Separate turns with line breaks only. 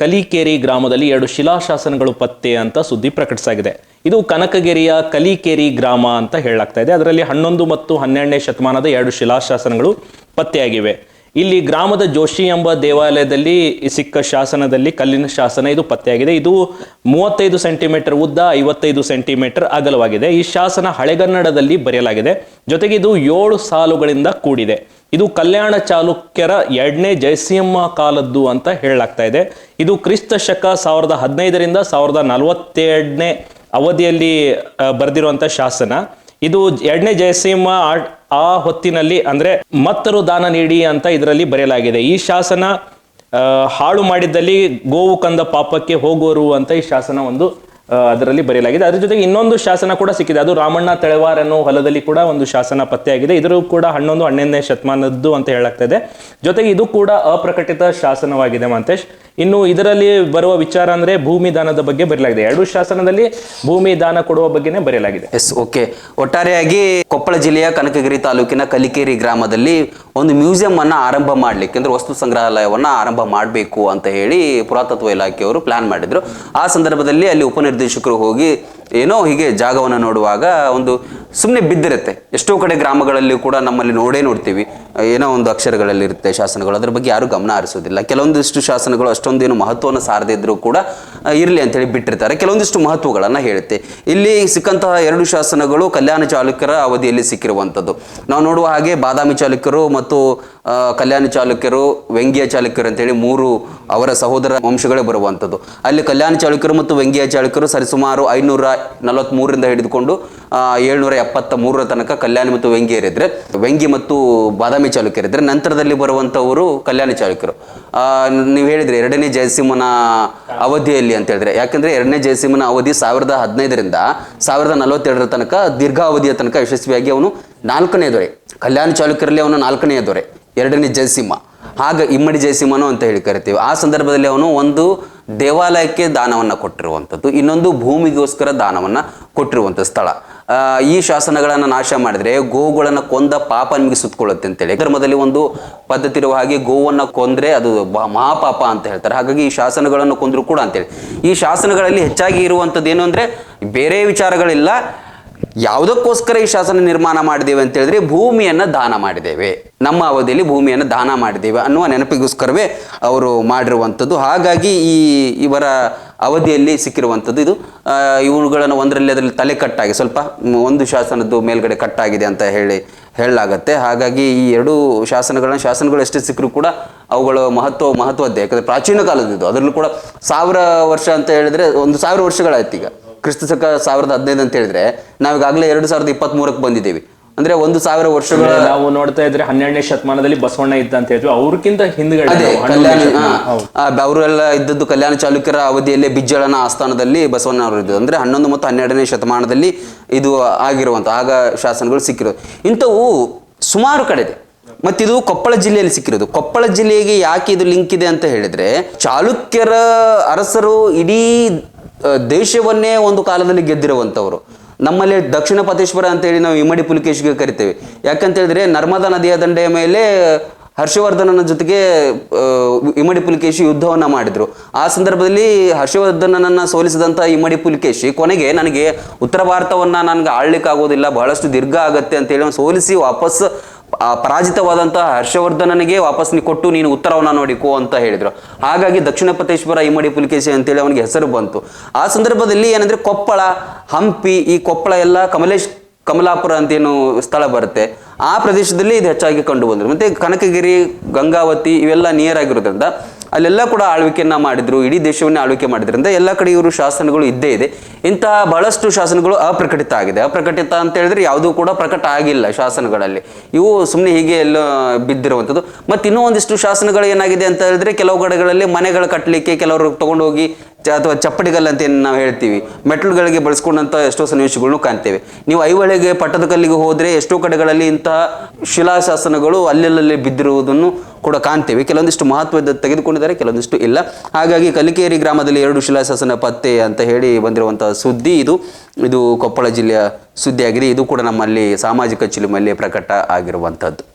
ಕಲಿಕೇರಿ ಗ್ರಾಮದಲ್ಲಿ ಎರಡು ಶಿಲಾಶಾಸನಗಳು ಪತ್ತೆ ಅಂತ ಸುದ್ದಿ ಪ್ರಕಟಿಸಾಗಿದೆ. ಇದು ಕನಕಗಿರಿಯ ಕಲಿಕೇರಿ ಗ್ರಾಮ ಅಂತ ಹೇಳಲಾಗ್ತಾ ಇದೆ. ಅದರಲ್ಲಿ ಹನ್ನೊಂದು ಮತ್ತು ಹನ್ನೆರಡನೇ ಶತಮಾನದ ಎರಡು ಶಿಲಾಶಾಸನಗಳು ಪತ್ತೆಯಾಗಿವೆ. ಇಲ್ಲಿ ಗ್ರಾಮದ ಜೋಶಿ ಎಂಬ ದೇವಾಲಯದಲ್ಲಿ ಸಿಕ್ಕ ಶಾಸನದಲ್ಲಿ ಕಲ್ಲಿನ ಶಾಸನ ಇದು ಪತ್ತೆಯಾಗಿದೆ. ಇದು ಮೂವತ್ತೈದು ಸೆಂಟಿಮೀಟರ್ ಉದ್ದ, ಐವತ್ತೈದು ಸೆಂಟಿಮೀಟರ್ ಅಗಲವಾಗಿದೆ. ಈ ಶಾಸನ ಹಳೆಗನ್ನಡದಲ್ಲಿ ಬರೆಯಲಾಗಿದೆ. ಜೊತೆಗೆ ಇದು ಏಳು ಸಾಲುಗಳಿಂದ ಕೂಡಿದೆ. ಇದು ಕಲ್ಯಾಣ ಚಾಲುಕ್ಯರ ಎರಡನೇ ಜಯಸಿಂಹ ಕಾಲದ್ದು ಅಂತ ಹೇಳಲಾಗ್ತಾ ಇದೆ. ಇದು ಕ್ರಿಸ್ತ ಶಕ ಸಾವಿರದ ಹದಿನೈದರಿಂದ ಸಾವಿರದ ನಲವತ್ತೆರಡನೇ ಅವಧಿಯಲ್ಲಿ ಬರೆದಿರುವಂಥ ಶಾಸನ. ಇದು ಎರಡನೇ ಜಯಸಿಂಹ ಆ- ಹೊತ್ತಿನಲ್ಲಿ ಅಂದ್ರೆ ಮತ್ತರು ದಾನ ನೀಡಿ ಅಂತ ಇದರಲ್ಲಿ ಬರೆಯಲಾಗಿದೆ. ಈ ಶಾಸನ ಹಾಳು ಮಾಡಿದ್ದಲ್ಲಿ ಗೋವು ಕಂದ ಪಾಪಕ್ಕೆ ಹೋಗುವರು ಅಂತ ಈ ಶಾಸನ ಒಂದು ಅದರಲ್ಲಿ ಬರೆಯಲಾಗಿದೆ. ಅದರ ಜೊತೆಗೆ ಇನ್ನೊಂದು ಶಾಸನ ಕೂಡ ಸಿಕ್ಕಿದೆ. ಅದು ರಾಮಣ್ಣ ತೆಳವಾರ್ ಅನ್ನೋ ಹೊಲದಲ್ಲಿ ಕೂಡ ಒಂದು ಶಾಸನ ಪತ್ತೆಯಾಗಿದೆ. ಇದರ ಕೂಡ ಹನ್ನೊಂದು ಹನ್ನೆರಡನೇ ಶತಮಾನದ್ದು ಅಂತ ಹೇಳಾಗ್ತದೆ ಜೊತೆಗೆ ಇದು ಕೂಡ ಅಪ್ರಕಟಿತ ಶಾಸನವಾಗಿದೆ ಮಂತೇಶ್. ಇನ್ನು ಇದರಲ್ಲಿ ಬರುವ ವಿಚಾರ ಅಂದ್ರೆ ಭೂಮಿ ದಾನದ ಬಗ್ಗೆ ಬರೆಯಲಾಗಿದೆ. ಎರಡು ಶಾಸನದಲ್ಲಿ ಭೂಮಿ ದಾನ ಕೊಡುವ ಬಗ್ಗೆನೇ ಬರೆಯಲಾಗಿದೆ.
ಎಸ್ ಓಕೆ ಒಟ್ಟಾರೆಯಾಗಿ ಕೊಪ್ಪಳ ಜಿಲ್ಲೆಯ ಕನಕಗಿರಿ ತಾಲೂಕಿನ ಕಲಿಕೇರಿ ಗ್ರಾಮದಲ್ಲಿ ಒಂದು ಮ್ಯೂಸಿಯಂ ಅನ್ನ ಆರಂಭ ಮಾಡ್ಲಿಕ್ಕೆ ಅಂದ್ರೆ ವಸ್ತು ಸಂಗ್ರಹಾಲಯವನ್ನ ಆರಂಭ ಮಾಡಬೇಕು ಅಂತ ಹೇಳಿ ಪುರಾತತ್ವ ಇಲಾಖೆಯವರು ಪ್ಲಾನ್ ಮಾಡಿದ್ರು. ಆ ಸಂದರ್ಭದಲ್ಲಿ ಅಲ್ಲಿ ಉಪನಿರ್ದೇಶಕರು ಹೋಗಿ ಏನೋ ಹೀಗೆ ಜಾಗವನ್ನು ನೋಡುವಾಗ ಒಂದು ಸುಮ್ಮನೆ ಬಿದ್ದಿರುತ್ತೆ. ಎಷ್ಟೋ ಕಡೆ ಗ್ರಾಮಗಳಲ್ಲಿ ಕೂಡ ನಮ್ಮಲ್ಲಿ ನೋಡೇ ನೋಡ್ತೀವಿ. ಏನೋ ಒಂದು ಅಕ್ಷರಗಳಲ್ಲಿ ಇರುತ್ತೆ ಶಾಸನಗಳು. ಅದರ ಬಗ್ಗೆ ಯಾರು ಗಮನ ಹರಿಸೋದಿಲ್ಲ. ಕೆಲವೊಂದಿಷ್ಟು ಶಾಸನಗಳು ಅಷ್ಟೊಂದೇನು ಮಹತ್ವವನ್ನು ಸಾರದೇ ಕೂಡ ಇರಲಿ ಅಂತೇಳಿ ಬಿಟ್ಟಿರ್ತಾರೆ. ಕೆಲವೊಂದಿಷ್ಟು ಮಹತ್ವಗಳನ್ನು ಹೇಳುತ್ತೆ. ಇಲ್ಲಿ ಸಿಕ್ಕಂತಹ ಎರಡು ಶಾಸನಗಳು ಕಲ್ಯಾಣ ಚಾಲುಕ್ಯರ ಅವಧಿಯಲ್ಲಿ ಸಿಕ್ಕಿರುವಂಥದ್ದು. ನಾವು ನೋಡುವ ಹಾಗೆ ಬಾದಾಮಿ ಚಾಲುಕ್ಯರು ಮತ್ತು ಕಲ್ಯಾಣ ಚಾಲುಕ್ಯರು, ವ್ಯಂಗ್ಯ ಚಾಲುಕ್ಯರು ಅಂತೇಳಿ ಮೂರು ಅವರ ಸಹೋದರ ವಂಶಗಳೇ ಬರುವಂಥದ್ದು. ಅಲ್ಲಿ ಕಲ್ಯಾಣ ಚಾಲುಕ್ಯರು ಮತ್ತು ವ್ಯಂಗ್ಯ ಚಾಲುಕ್ಯರು ಸರಿಸುಮಾರು ಐನೂರ ನಲವತ್ತ್ಮೂರರಿಂದ ಹಿಡಿದುಕೊಂಡು ಏಳ್ನೂರ ಎಪ್ಪತ್ತ ಮೂರರ ತನಕ ಕಲ್ಯಾಣಿ ಮತ್ತು ವ್ಯಂಗ್ಯರಿದ್ರೆ ವ್ಯಂಗ್ಯ ಮತ್ತು ಬಾದಾಮಿ ಚಾಲುಕ್ಯರಿದ್ದರೆ ನಂತರದಲ್ಲಿ ಬರುವಂಥವರು ಕಲ್ಯಾಣ ಚಾಲುಕ್ಯರು. ನೀವು ಹೇಳಿದ್ರೆ ಎರಡನೇ ಜಯಸಿಂಹನ ಅವಧಿಯಲ್ಲಿ ಅಂತ ಹೇಳಿದ್ರೆ, ಯಾಕಂದ್ರೆ ಎರಡನೇ ಜಯಸಿಂಹನ ಅವಧಿ ಸಾವಿರದ ಹದಿನೈದರಿಂದ ಸಾವಿರದ ನಲವತ್ತೆರಡರ ತನಕ ದೀರ್ಘಾವಧಿಯ ತನಕ ಯಶಸ್ವಿಯಾಗಿ ಅವನು ನಾಲ್ಕನೇ ದೊರೆ, ಕಲ್ಯಾಣ ಚಾಲುಕ್ಯರಲ್ಲಿ ಅವನು ನಾಲ್ಕನೇ ದೊರೆ, ಎರಡನೇ ಜಯಸಿಂಹ. ಹಾಗೆ ಇಮ್ಮಡಿ ಜಯಸಿಂಹನು ಅಂತ ಹೇಳಿ ಕರಿತೀವಿ. ಆ ಸಂದರ್ಭದಲ್ಲಿ ಅವನು ಒಂದು ದೇವಾಲಯಕ್ಕೆ ದಾನವನ್ನು ಕೊಟ್ಟಿರುವಂಥದ್ದು, ಇನ್ನೊಂದು ಭೂಮಿಗೋಸ್ಕರ ದಾನವನ್ನು ಕೊಟ್ಟಿರುವಂಥ ಸ್ಥಳ. ಈ ಶಾಸನಗಳನ್ನು ನಾಶ ಮಾಡಿದರೆ ಗೋವುಗಳನ್ನು ಕೊಂದ ಪಾಪ ನಿಮಗೆ ಸುತ್ತಕೊಳ್ಳುತ್ತೆ ಅಂತೇಳಿ ಧರ್ಮದಲ್ಲಿ ಒಂದು ಪದ್ಧತಿ ಇರುವ ಹಾಗೆ ಗೋವನ್ನು ಕೊಂದರೆ ಅದು ಮಹಾಪಾಪ ಅಂತ ಹೇಳ್ತಾರೆ. ಹಾಗಾಗಿ ಈ ಶಾಸನಗಳನ್ನು ಕೊಂದರೂ ಕೂಡ ಅಂತೇಳಿ ಈ ಶಾಸನಗಳಲ್ಲಿ ಹೆಚ್ಚಾಗಿ ಇರುವಂಥದ್ದು ಏನು ಅಂದರೆ ಬೇರೆ ವಿಚಾರಗಳಿಲ್ಲ. ಯಾವುದಕ್ಕೋಸ್ಕರ ಈ ಶಾಸನ ನಿರ್ಮಾಣ ಮಾಡಿದ್ದೇವೆ ಅಂತ ಹೇಳಿದ್ರೆ ಭೂಮಿಯನ್ನು ದಾನ ಮಾಡಿದ್ದೇವೆ. ನಮ್ಮ ಅವಧಿಯಲ್ಲಿ ಭೂಮಿಯನ್ನು ದಾನ ಮಾಡಿದ್ದೇವೆ ಅನ್ನುವ ನೆನಪಿಗೋಸ್ಕರವೇ ಅವರು ಮಾಡಿರುವಂಥದ್ದು. ಹಾಗಾಗಿ ಈ ಇವರ ಅವಧಿಯಲ್ಲಿ ಸಿಕ್ಕಿರುವಂಥದ್ದು ಇದು. ಇವುಗಳನ್ನು ಒಂದರಲ್ಲಿ ಅದರಲ್ಲಿ ತಲೆ ಕಟ್ಟಾಗಿ ಸ್ವಲ್ಪ ಒಂದು ಶಾಸನದ್ದು ಮೇಲ್ಗಡೆ ಕಟ್ಟಾಗಿದೆ ಅಂತ ಹೇಳಿ ಹೇಳಲಾಗತ್ತೆ. ಹಾಗಾಗಿ ಈ ಎರಡು ಶಾಸನಗಳನ್ನ ಶಾಸನಗಳು ಎಷ್ಟೇ ಸಿಕ್ಕರೂ ಕೂಡ ಅವುಗಳ ಮಹತ್ವ ಮಹತ್ವದ್ದೇ. ಯಾಕಂದರೆ ಪ್ರಾಚೀನ ಕಾಲದಿದ್ದು ಅದರಲ್ಲೂ ಕೂಡ ಸಾವಿರ ವರ್ಷ ಅಂತ ಹೇಳಿದ್ರೆ ಒಂದು ಸಾವಿರ ವರ್ಷಗಳಾಯ್ತು ಈಗ. ಕ್ರಿಸ್ತ ಶಕ ಸಾವಿರದ ಹದಿನೈದು ಅಂತ ಹೇಳಿದ್ರೆ ನಾವೀಗಾಗಲೇ ಎರಡು ಸಾವಿರದ ಇಪ್ಪತ್ತ್ಮೂರಕ್ಕೆ ಬಂದಿದ್ದೀವಿ. ಅಂದ್ರೆ ಒಂದು ಸಾವಿರ ವರ್ಷಗಳ
ನಾವು ನೋಡ್ತಾ ಇದ್ರೆ ಹನ್ನೆರಡನೇ ಶತಮಾನದಲ್ಲಿ ಬಸವಣ್ಣ ಇದ್ದ ಅಂತ ಹೇಳಿದ್ವಿ ಅವ್ರಕ್ಕಿಂತ ಹಿಂದ್ಗಡೆ
ಅದೇ
ನಾವು
ಕಲ್ಯಾಣ ಅವರೆಲ್ಲ ಇದ್ದದ್ದು ಕಲ್ಯಾಣ ಚಾಲುಕ್ಯರ ಅವಧಿಯಲ್ಲೇ ಬಿಜ್ಜಳನ ಆಸ್ಥಾನದಲ್ಲಿ ಬಸವಣ್ಣ ಅವರು ಇದ್ದು ಅಂದ್ರೆ ಹನ್ನೊಂದು ಮತ್ತು ಹನ್ನೆರಡನೇ ಶತಮಾನದಲ್ಲಿ ಇದು ಆಗಿರುವಂತ ಆಗ ಶಾಸನಗಳು ಸಿಕ್ಕಿರೋದು. ಇಂಥವು ಸುಮಾರು ಕಡೆ ಇದೆ. ಮತ್ತಿದು ಕೊಪ್ಪಳ ಜಿಲ್ಲೆಯಲ್ಲಿ ಸಿಕ್ಕಿರೋದು. ಕೊಪ್ಪಳ ಜಿಲ್ಲೆಗೆ ಯಾಕೆ ಇದು ಲಿಂಕ್ ಇದೆ ಅಂತ ಹೇಳಿದ್ರೆ ಚಾಲುಕ್ಯರ ಅರಸರು ಇಡೀ ದೇಶವನ್ನೇ ಒಂದು ಕಾಲದಲ್ಲಿ ಗೆದ್ದಿರುವಂಥವರು. ನಮ್ಮಲ್ಲಿ ದಕ್ಷಿಣ ಪತೇಶ್ವರ ಅಂತೇಳಿ ನಾವು ಇಮ್ಮಡಿ ಪುಲಿಕೇಶಿಗೆ ಕರಿತೇವೆ. ಯಾಕಂತ ಹೇಳಿದ್ರೆ ನರ್ಮದಾ ನದಿಯ ದಂಡೆಯ ಮೇಲೆ ಹರ್ಷವರ್ಧನನ ಜೊತೆಗೆ ಇಮ್ಮಡಿ ಪುಲಿಕೇಶಿ ಯುದ್ಧವನ್ನ ಮಾಡಿದ್ರು. ಆ ಸಂದರ್ಭದಲ್ಲಿ ಹರ್ಷವರ್ಧನನನ್ನ ಸೋಲಿಸಿದಂಥ ಇಮ್ಮಡಿ ಪುಲಿಕೇಶಿ ಕೊನೆಗೆ ನನಗೆ ಉತ್ತರ ಭಾರತವನ್ನ ನನಗೆ ಆಳ್ಲಿಕ್ಕೆ ಆಗೋದಿಲ್ಲ ಬಹಳಷ್ಟು ದೀರ್ಘ ಆಗತ್ತೆ ಅಂತೇಳಿ ಸೋಲಿಸಿ ವಾಪಸ್ ಪರಾಜಿತವಾದಂತಹ ಹರ್ಷವರ್ಧನನಿಗೆ ವಾಪಸ್ ಕೊಟ್ಟು ನೀನು ಉತ್ತರವನ್ನು ನೋಡಿಕೋ ಅಂತ ಹೇಳಿದ್ರು. ಹಾಗಾಗಿ ದಕ್ಷಿಣ ಪತೇಶ್ವರ ಇಮ್ಮಡಿ ಪುಲಿಕೇಶಿ ಅಂತೇಳಿ ಅವನಿಗೆ ಹೆಸರು ಬಂತು. ಆ ಸಂದರ್ಭದಲ್ಲಿ ಏನಂದ್ರೆ ಕೊಪ್ಪಳ, ಹಂಪಿ, ಈ ಕೊಪ್ಪಳ ಎಲ್ಲ ಕಮಲೇಶ್, ಕಮಲಾಪುರ ಅಂತ ಏನು ಸ್ಥಳ ಬರುತ್ತೆ. ಆ ಪ್ರದೇಶದಲ್ಲಿ ಇದು ಹೆಚ್ಚಾಗಿ ಕಂಡು ಬಂದರು. ಮತ್ತೆ ಕನಕಗಿರಿ, ಗಂಗಾವತಿ ಇವೆಲ್ಲ ನಿಯರ್ ಆಗಿರೋದ್ರಿಂದ ಅಲ್ಲೆಲ್ಲ ಕೂಡ ಆಳ್ವಿಕೆಯನ್ನ ಮಾಡಿದ್ರು, ಇಡೀ ದೇಶವನ್ನೇ ಆಳ್ವಿಕೆ ಮಾಡಿದ್ರಿಂದ ಎಲ್ಲ ಕಡೆ ಇವರು ಶಾಸನಗಳು ಇದ್ದೇ ಇದೆ. ಇಂತಹ ಬಹಳಷ್ಟು ಶಾಸನಗಳು ಅಪ್ರಕಟಿತ ಆಗಿದೆ. ಅಪ್ರಕಟಿತ ಅಂತ ಹೇಳಿದ್ರೆ ಯಾವುದೂ ಕೂಡ ಪ್ರಕಟ ಆಗಿಲ್ಲ ಶಾಸನಗಳಲ್ಲಿ. ಇವು ಸುಮ್ಮನೆ ಹೀಗೆ ಎಲ್ಲ ಬಿದ್ದಿರುವಂಥದ್ದು. ಮತ್ತು ಇನ್ನೂ ಒಂದಿಷ್ಟು ಶಾಸನಗಳು ಏನಾಗಿದೆ ಅಂತ ಹೇಳಿದ್ರೆ ಕೆಲವು ಕಡೆಗಳಲ್ಲಿ ಮನೆಗಳು ಕಟ್ಟಲಿಕ್ಕೆ ಕೆಲವರು ತಗೊಂಡೋಗಿ ಅಥವಾ ಚಪ್ಪಡಿಗಲ್ಲು ಅಂತ ಏನು ನಾವು ಹೇಳ್ತೀವಿ. ಮೆಟ್ಲುಗಳಿಗೆ ಬಳಸ್ಕೊಂಡಂಥ ಎಷ್ಟೋ ಸನ್ನಿವೇಶಗಳನ್ನು ಕಾಣ್ತೇವೆ. ನೀವು ಐಹೊಳೆಗೆ ಪಟ್ಟದಕಲ್ಲಿಗೆ ಹೋದರೆ ಎಷ್ಟೋ ಕಡೆಗಳಲ್ಲಿ ಇಂತಹ ಶಿಲಾಶಾಸನಗಳು ಅಲ್ಲೆಲ್ಲಲ್ಲಿ ಬಿದ್ದಿರುವುದನ್ನು ಕೂಡ ಕಾಣ್ತೇವೆ. ಕೆಲವೊಂದಿಷ್ಟು ಮಹತ್ವದ ತೆಗೆದುಕೊಂಡಿದ್ದಾರೆ, ಕೆಲವೊಂದಿಷ್ಟು ಇಲ್ಲ. ಹಾಗಾಗಿ ಕಲಿಕೇರಿ ಗ್ರಾಮದಲ್ಲಿ ಎರಡು ಶಿಲಾಶಾಸನ ಪತ್ತೆ ಅಂತ ಹೇಳಿ ಬಂದಿರುವಂತಹ ಸುದ್ದಿ ಇದು. ಇದು ಕೊಪ್ಪಳ ಜಿಲ್ಲೆಯ ಸುದ್ದಿಯಾಗಿದೆ. ಇದು ಕೂಡ ನಮ್ಮಲ್ಲಿ ಸಾಮಾಜಿಕ ಚಿಲುಮಲ್ಲಿ ಪ್ರಕಟ ಆಗಿರುವಂಥದ್ದು